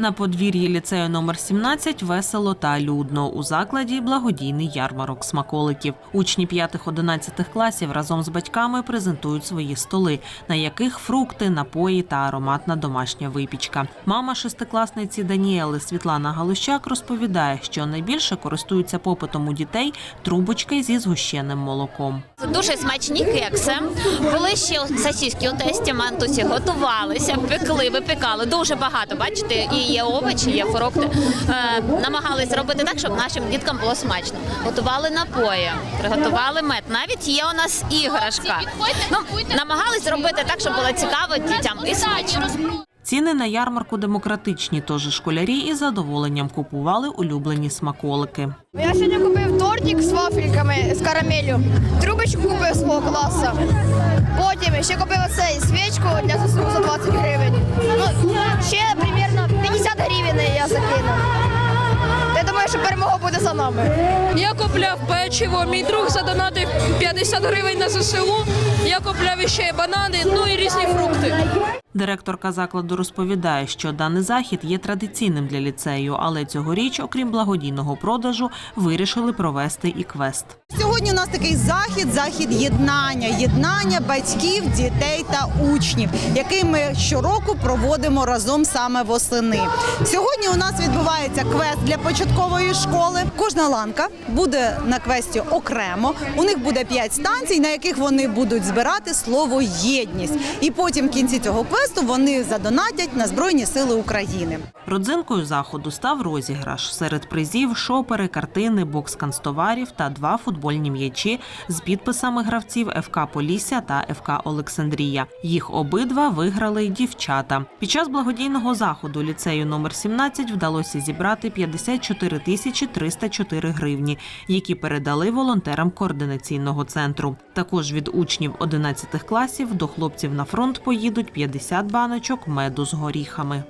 На подвір'ї ліцею номер 17 весело та людно. У закладі благодійний ярмарок смаколиків. Учні 5-11 класів разом з батьками презентують свої столи, на яких фрукти, напої та ароматна домашня випічка. Мама шестикласниці Даніели Світлана Галущак розповідає, що найбільше користуються попитом у дітей трубочки зі згущеним молоком. Дуже смачні кекси. Були ще сосиски у тесті мантусі, готувалися, пекли, випікали дуже багато. Бачите, і є овочі, є фрукти. Е, намагались зробити так, щоб нашим діткам було смачно. Готували напої, приготували мед. Навіть є у нас іграшка. Ну, намагались зробити так, щоб було цікаво дітям і смачно. Ціни на ярмарку демократичні, тож школярі із задоволенням купували улюблені смаколики. Я сьогодні купив тортик з вафельками з карамелью, трубочку купив свого класу. Потім ще купив оцей свічку для ЗСУ за 20 гривень. Ну, ще що перемога буде за нами. Я купляв печиво, мій друг задонатив 50 гривень на ЗСУ. Я купляв ще банани, ну і різні фрукти. Директорка закладу розповідає, що даний захід є традиційним для ліцею, але цьогоріч, окрім благодійного продажу, вирішили провести і квест. Сьогодні у нас такий захід, захід єднання, єднання батьків, дітей та учнів, який ми щороку проводимо разом саме восени. Сьогодні у нас відбувається квест для початкової школи. Кожна ланка буде на квесті окремо. У них буде п'ять станцій, на яких вони будуть збирати слово єдність. І потім в кінці цього квесту вони задонатять на Збройні Сили України. Родзинкою заходу став розіграш. Серед призів шопери, картини, бокс канцтоварів та два футбольні м'ячі з підписами гравців ФК Полісся та ФК Олександрія. Їх обидва виграли дівчата. Під час благодійного заходу ліцею номер 17 вдалося зібрати 54 тисячі 304 гривні, які передали волонтерам координаційного центру. Також від учнів 11 класів до хлопців на фронт поїдуть 50 баночок меду з горіхами.